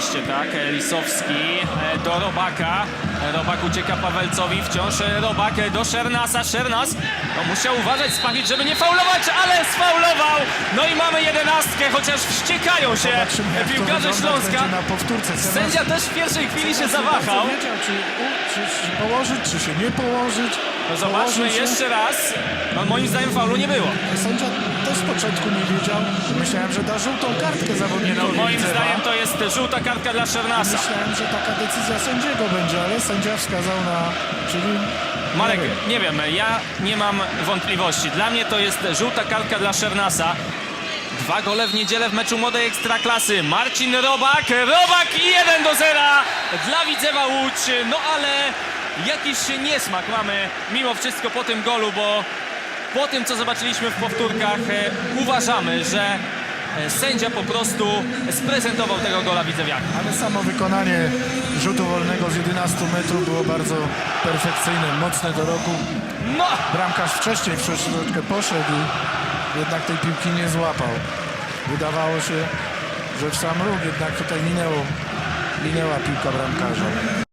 przejście, tak? E, Lisowski e, do Robaka. Robak ucieka Pawelcowi, wciąż e, Robak do Szernasa. Szernas no, musiał uważać, Spachicz, żeby nie faulować, ale sfaulował. No i mamy jedenastkę, chociaż wściekają się Zobaczymy, piłkarze Śląska. na powtórce. Sędzia też w pierwszej chwili się zawahał. wiedział, czy, czy się położyć, czy się nie położyć. No zobaczmy się. jeszcze raz. No, moim zdaniem faulu nie było. Sędzia też z początku nie wiedział. Myślałem, że da żółtą kartkę No, zawodnikowi moim Widzewa. zdaniem to jest żółta kartka dla Szernasa. Myślałem, że taka decyzja sędziego będzie, ale sędzia wskazał na... Czyli... Marek, Nie wiem. nie wiem, ja nie mam wątpliwości. Dla mnie to jest żółta kartka dla Szernasa. Dwa gole w niedzielę w meczu młodej ekstraklasy. Marcin Robak, Robak i 1 do 0 dla Widzewa Łódź. No ale jakiś niesmak mamy mimo wszystko po tym golu, bo po tym co zobaczyliśmy w powtórkach e, uważamy, że e, sędzia po prostu sprezentował tego gola Widzewiaka. Ale samo wykonanie rzutu wolnego z 11 metrów było bardzo perfekcyjne, mocne do roku. No! Bramkarz wcześniej troszeczkę poszedł i jednak tej piłki nie złapał. Wydawało się, że w sam róg, jednak tutaj minęło, minęła piłka bramkarza.